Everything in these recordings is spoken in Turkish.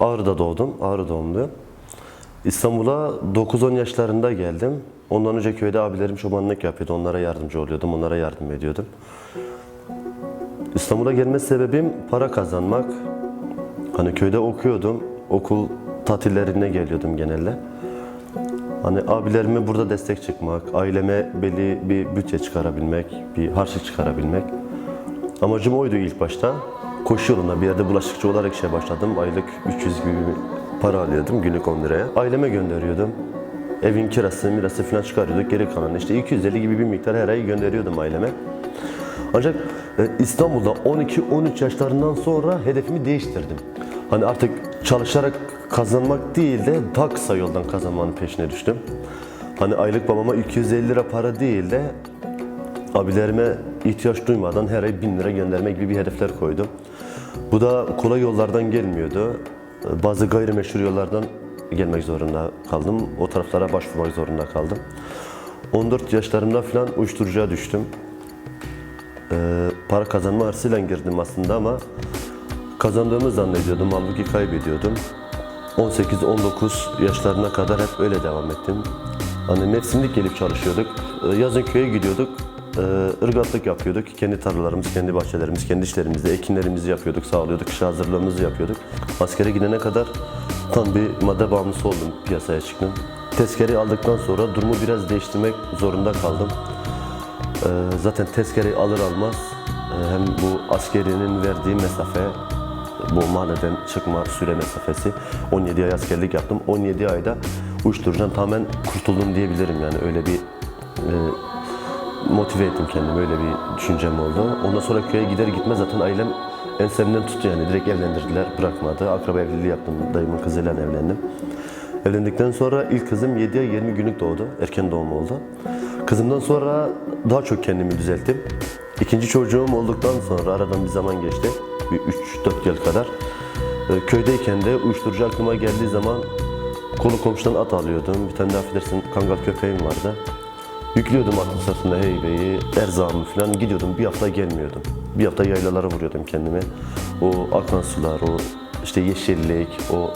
Ağrı'da doğdum. Ağrı doğumluyum. İstanbul'a 9-10 yaşlarında geldim. Ondan önce köyde abilerim çobanlık yapıyordu. Onlara yardımcı oluyordum. Onlara yardım ediyordum. İstanbul'a gelme sebebim para kazanmak. Hani köyde okuyordum. Okul tatillerine geliyordum genelde. Hani abilerime burada destek çıkmak, aileme belli bir bütçe çıkarabilmek, bir harçlık çıkarabilmek. Amacım oydu ilk başta. Koşu yolunda bir yerde bulaşıkçı olarak işe başladım. Aylık 300 gibi bir para alıyordum günlük 10 liraya. Aileme gönderiyordum. Evin kirası, mirası falan çıkarıyorduk. Geri kalan işte 250 gibi bir miktar her ay gönderiyordum aileme. Ancak e, İstanbul'da 12-13 yaşlarından sonra hedefimi değiştirdim. Hani artık çalışarak kazanmak değil de daha kısa yoldan kazanmanın peşine düştüm. Hani aylık babama 250 lira para değil de abilerime ihtiyaç duymadan her ay 1000 lira göndermek gibi bir hedefler koydum. Bu da kolay yollardan gelmiyordu. Bazı gayrimeşru yollardan gelmek zorunda kaldım. O taraflara başvurmak zorunda kaldım. 14 yaşlarımda falan uyuşturucuya düştüm. Ee, para kazanma hırsıyla girdim aslında ama kazandığımı zannediyordum, halbuki kaybediyordum. 18-19 yaşlarına kadar hep öyle devam ettim. Hani mevsimlik gelip çalışıyorduk. Ee, Yazın köye gidiyorduk. Ee, ırgatlık yapıyorduk. Kendi tarlalarımız, kendi bahçelerimiz, kendi işlerimizde ekinlerimizi yapıyorduk, sağlıyorduk, kış hazırlığımızı yapıyorduk. Askere gidene kadar tam bir madde bağımlısı oldum, piyasaya çıktım. Tezkereyi aldıktan sonra durumu biraz değiştirmek zorunda kaldım. Ee, zaten tezkereyi alır almaz e, hem bu askerinin verdiği mesafe, bu mahalleden çıkma süre mesafesi 17 ay askerlik yaptım. 17 ayda uyuşturucudan tamamen kurtuldum diyebilirim yani öyle bir e, motive ettim kendimi öyle bir düşüncem oldu. Ondan sonra köye gider gitmez zaten ailem ensemden tuttu yani direkt evlendirdiler bırakmadı. Akraba evliliği yaptım dayımın kızıyla evlendim. Evlendikten sonra ilk kızım 7 ay 20 günlük doğdu. Erken doğum oldu. Kızımdan sonra daha çok kendimi düzelttim. İkinci çocuğum olduktan sonra aradan bir zaman geçti. Bir 3-4 yıl kadar. Ee, Köydeyken de uyuşturucu aklıma geldiği zaman kolu komşudan at alıyordum. Bir tane de affedersin kangal köpeğim vardı. Yüklüyordum atın heybeyi, erzağımı falan gidiyordum. Bir hafta gelmiyordum. Bir hafta yaylalara vuruyordum kendimi. O akan sular, o işte yeşillik, o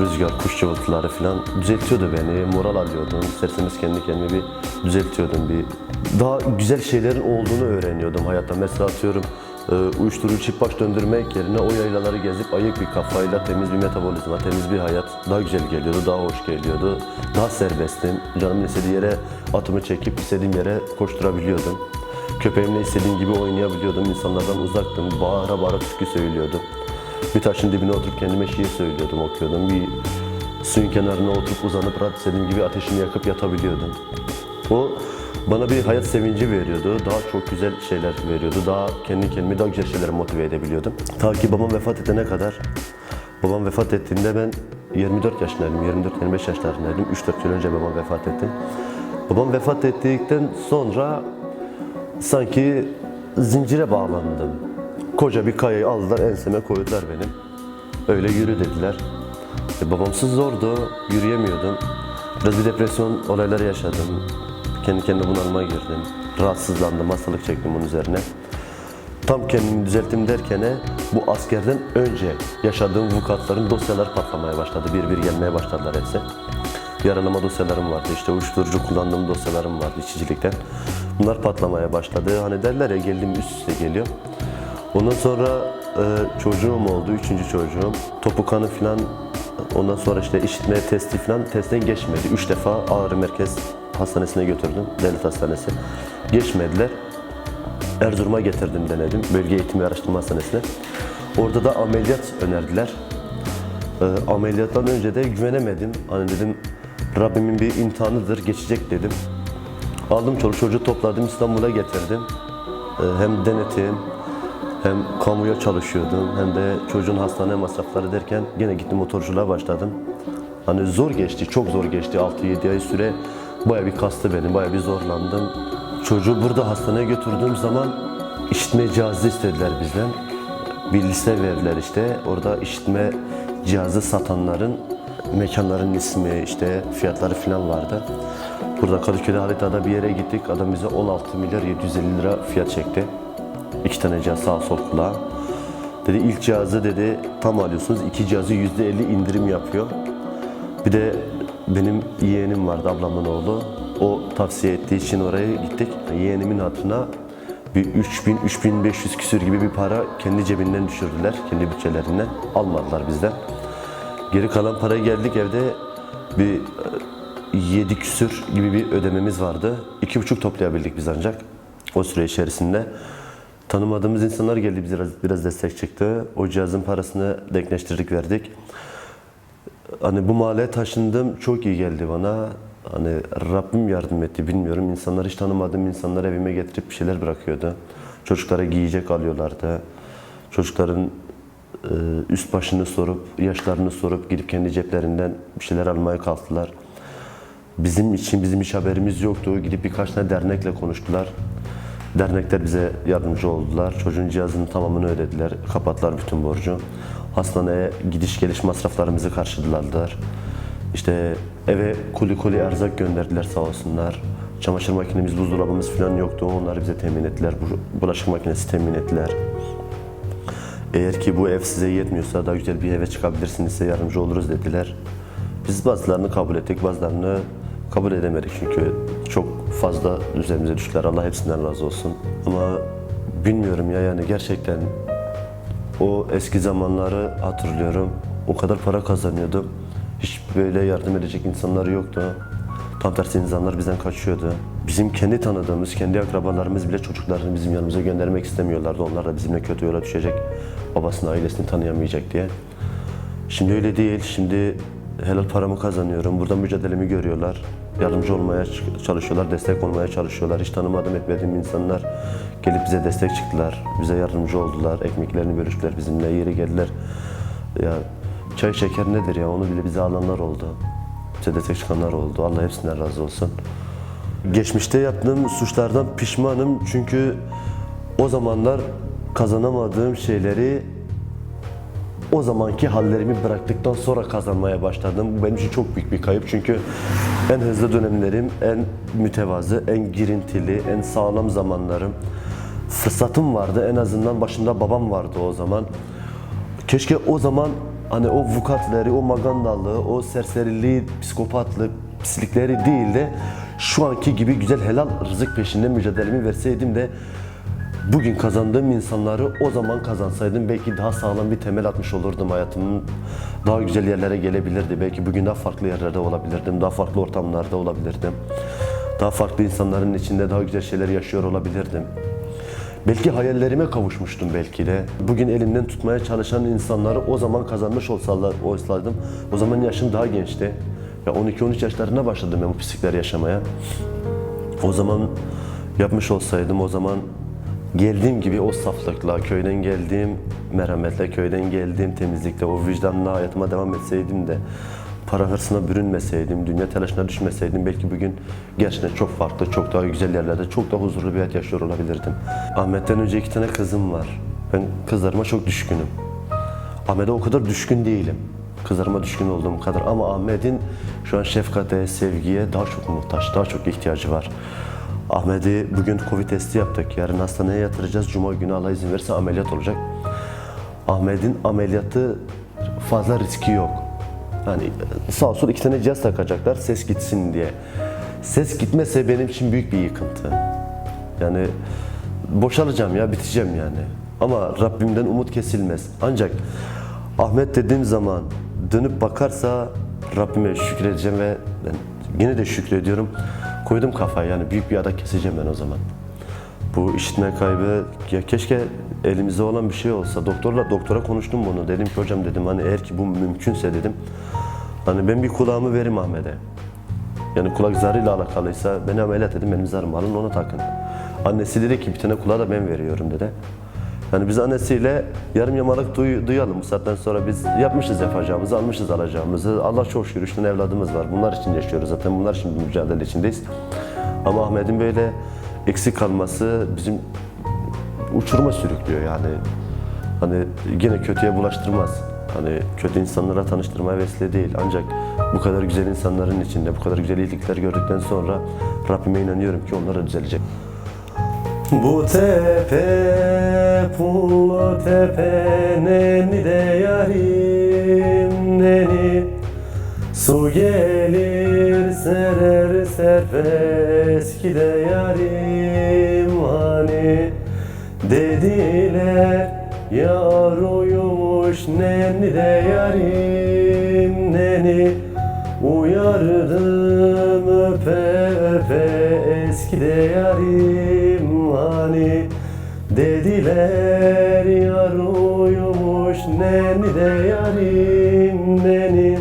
rüzgar, kuş cıvıltıları falan düzeltiyordu beni. Moral alıyordum. İsterseniz kendi kendimi bir düzeltiyordum. Bir daha güzel şeylerin olduğunu öğreniyordum hayatta. Mesela atıyorum uyuşturucu çift baş döndürmek yerine o yaylaları gezip ayık bir kafayla temiz bir metabolizma, temiz bir hayat daha güzel geliyordu, daha hoş geliyordu. Daha serbestim. Canımın istediği yere atımı çekip istediğim yere koşturabiliyordum. Köpeğimle istediğim gibi oynayabiliyordum. İnsanlardan uzaktım. Bağıra bağıra türkü söylüyordum. Bir taşın dibine oturup kendime şiir söylüyordum, okuyordum. Bir suyun kenarına oturup uzanıp rahat istediğim gibi ateşini yakıp yatabiliyordum. O bana bir hayat sevinci veriyordu. Daha çok güzel şeyler veriyordu. Daha kendi kendimi daha güzel şeylere motive edebiliyordum. Ta ki babam vefat edene kadar. Babam vefat ettiğinde ben 24 yaşındaydım. 24-25 yaşlarındaydım. 3-4 yıl önce babam vefat etti. Babam vefat ettikten sonra sanki zincire bağlandım. Koca bir kayayı aldılar enseme koydular benim. Öyle yürü dediler. E, babamsız zordu, yürüyemiyordum. Biraz bir depresyon olayları yaşadım. Kendi kendime bunalıma girdim. Rahatsızlandım, hastalık çektim bunun üzerine. Tam kendimi düzelttim derken bu askerden önce yaşadığım vukuatların dosyaları patlamaya başladı. Bir bir gelmeye başladılar hepsi. Yaralama dosyalarım vardı, işte uyuşturucu kullandığım dosyalarım vardı içicilikten. Bunlar patlamaya başladı. Hani derler ya geldim üst üste geliyor. Ondan sonra e, çocuğum oldu, üçüncü çocuğum. Topu kanı falan, ondan sonra işte işitme testi falan testten geçmedi. Üç defa Ağrı Merkez Hastanesi'ne götürdüm, devlet hastanesi. Geçmediler. Erzurum'a getirdim denedim, bölge eğitim ve araştırma hastanesine. Orada da ameliyat önerdiler. E, ameliyattan önce de güvenemedim. Hani dedim Rabbimin bir imtihanıdır, geçecek dedim. Aldım çoluk çocuğu topladım İstanbul'a getirdim. Ee, Hem denetim hem kamuya çalışıyordum hem de çocuğun hastane masrafları derken gene gittim motorculuğa başladım. Hani zor geçti, çok zor geçti. 6-7 ay süre baya bir kastı beni, baya bir zorlandım. Çocuğu burada hastaneye götürdüğüm zaman işitme cihazı istediler bizden. Bir liste verdiler işte. Orada işitme cihazı satanların mekanların ismi, işte fiyatları falan vardı. Burada Kadıköy'de haritada bir yere gittik. Adam bize 16 milyar 750 lira fiyat çekti. İki tane cihaz sağ sol kulağa. Dedi ilk cihazı dedi tam alıyorsunuz. iki cihazı yüzde elli indirim yapıyor. Bir de benim yeğenim vardı ablamın oğlu. O tavsiye ettiği için oraya gittik. Yeğenimin hatırına bir 3000 3500 küsür gibi bir para kendi cebinden düşürdüler. Kendi bütçelerinden. Almadılar bizden. Geri kalan para geldik evde bir 7 küsür gibi bir ödememiz vardı. İki buçuk toplayabildik biz ancak o süre içerisinde. Tanımadığımız insanlar geldi bize biraz, biraz destek çıktı. O cihazın parasını denkleştirdik verdik. Hani bu mahalleye taşındım çok iyi geldi bana. Hani Rabbim yardım etti bilmiyorum. İnsanlar hiç tanımadığım insanlar evime getirip bir şeyler bırakıyordu. Çocuklara giyecek alıyorlardı. Çocukların e, üst başını sorup, yaşlarını sorup gidip kendi ceplerinden bir şeyler almaya kalktılar. Bizim için bizim hiç haberimiz yoktu. Gidip birkaç tane dernekle konuştular. Dernekler bize yardımcı oldular. Çocuğun cihazının tamamını ödediler. Kapattılar bütün borcu. Hastaneye gidiş geliş masraflarımızı karşıladılar. İşte eve kuli kuli erzak gönderdiler sağ olsunlar. Çamaşır makinemiz, buzdolabımız falan yoktu. Onları bize temin ettiler. Bu- Bulaşık makinesi temin ettiler. Eğer ki bu ev size yetmiyorsa daha güzel bir eve çıkabilirsiniz size yardımcı oluruz dediler. Biz bazılarını kabul ettik, bazılarını kabul edemedik çünkü çok fazla üzerimize düştüler. Allah hepsinden razı olsun. Ama bilmiyorum ya yani gerçekten o eski zamanları hatırlıyorum. O kadar para kazanıyordum. Hiç böyle yardım edecek insanlar yoktu. Tam tersi insanlar bizden kaçıyordu. Bizim kendi tanıdığımız, kendi akrabalarımız bile çocuklarını bizim yanımıza göndermek istemiyorlardı. Onlar da bizimle kötü yola düşecek. Babasını, ailesini tanıyamayacak diye. Şimdi öyle değil. Şimdi helal paramı kazanıyorum. Burada mücadelemi görüyorlar. Yardımcı olmaya çalışıyorlar, destek olmaya çalışıyorlar. Hiç tanımadığım, etmediğim insanlar gelip bize destek çıktılar. Bize yardımcı oldular. Ekmeklerini bölüştüler bizimle. Yeri geldiler. Ya çay şeker nedir ya onu bile bize alanlar oldu. Bize destek çıkanlar oldu. Allah hepsinden razı olsun. Geçmişte yaptığım suçlardan pişmanım çünkü o zamanlar kazanamadığım şeyleri o zamanki hallerimi bıraktıktan sonra kazanmaya başladım. Bu benim için çok büyük bir kayıp çünkü en hızlı dönemlerim, en mütevazı, en girintili, en sağlam zamanlarım. Fırsatım vardı. En azından başımda babam vardı o zaman. Keşke o zaman hani o vukatları, o magandalığı, o serseriliği, psikopatlık, pislikleri değil de şu anki gibi güzel helal rızık peşinde mücadelemi verseydim de bugün kazandığım insanları o zaman kazansaydım belki daha sağlam bir temel atmış olurdum hayatımın. Daha güzel yerlere gelebilirdi. Belki bugün daha farklı yerlerde olabilirdim. Daha farklı ortamlarda olabilirdim. Daha farklı insanların içinde daha güzel şeyler yaşıyor olabilirdim. Belki hayallerime kavuşmuştum belki de. Bugün elimden tutmaya çalışan insanları o zaman kazanmış olsaydım, o zaman yaşım daha gençti. Ya 12-13 yaşlarına başladım ben bu pislikleri yaşamaya. O zaman yapmış olsaydım, o zaman geldiğim gibi o saflıkla, köyden geldiğim merhametle, köyden geldiğim temizlikle, o vicdanla hayatıma devam etseydim de para hırsına bürünmeseydim, dünya telaşına düşmeseydim belki bugün gerçekten çok farklı, çok daha güzel yerlerde, çok daha huzurlu bir hayat yaşıyor olabilirdim. Ahmet'ten önce iki tane kızım var. Ben kızlarıma çok düşkünüm. Ahmet'e o kadar düşkün değilim. Kızlarıma düşkün olduğum kadar ama Ahmet'in şu an şefkate, sevgiye daha çok muhtaç, daha çok ihtiyacı var. Ahmet'i bugün Covid testi yaptık. Yarın hastaneye yatıracağız. Cuma günü Allah izin verirse ameliyat olacak. Ahmet'in ameliyatı fazla riski yok. Yani sağ olsun iki tane cihaz takacaklar ses gitsin diye. Ses gitmese benim için büyük bir yıkıntı. Yani boşalacağım ya biteceğim yani. Ama Rabbimden umut kesilmez. Ancak Ahmet dediğim zaman dönüp bakarsa Rabbime şükredeceğim ve ben yine de şükrediyorum. Koydum kafayı yani büyük bir adak keseceğim ben o zaman. Bu işitme kaybı ya keşke elimizde olan bir şey olsa. Doktorla doktora konuştum bunu. Dedim ki hocam dedim hani eğer ki bu mümkünse dedim. Hani ben bir kulağımı verim Ahmet'e. Yani kulak zarıyla alakalıysa beni ameliyat edin benim zarımı alın onu takın. Annesi dedi ki bir tane kulağı da ben veriyorum dedi. Yani biz annesiyle yarım yamalak duy- duyalım. Bu saatten sonra biz yapmışız yapacağımızı, almışız alacağımızı. Allah çok şükür üç evladımız var. Bunlar için yaşıyoruz zaten. Bunlar için bir mücadele içindeyiz. Ama Ahmet'in böyle eksik kalması bizim uçuruma sürüklüyor yani. Hani yine kötüye bulaştırmaz. Hani kötü insanlara tanıştırmaya vesile değil. Ancak bu kadar güzel insanların içinde, bu kadar güzel iyilikler gördükten sonra Rabbime inanıyorum ki onlar da düzelecek. Bu tepe pullu tepe neni de yarim neni? Su gelir serer serpes ki de yarim hani? Dediler yar uyumuş neni de yarim neni? Uyardım öpe öpe eski de yarim Dediler yar uyumuş neni de yarim neni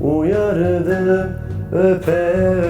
Uyardım öpe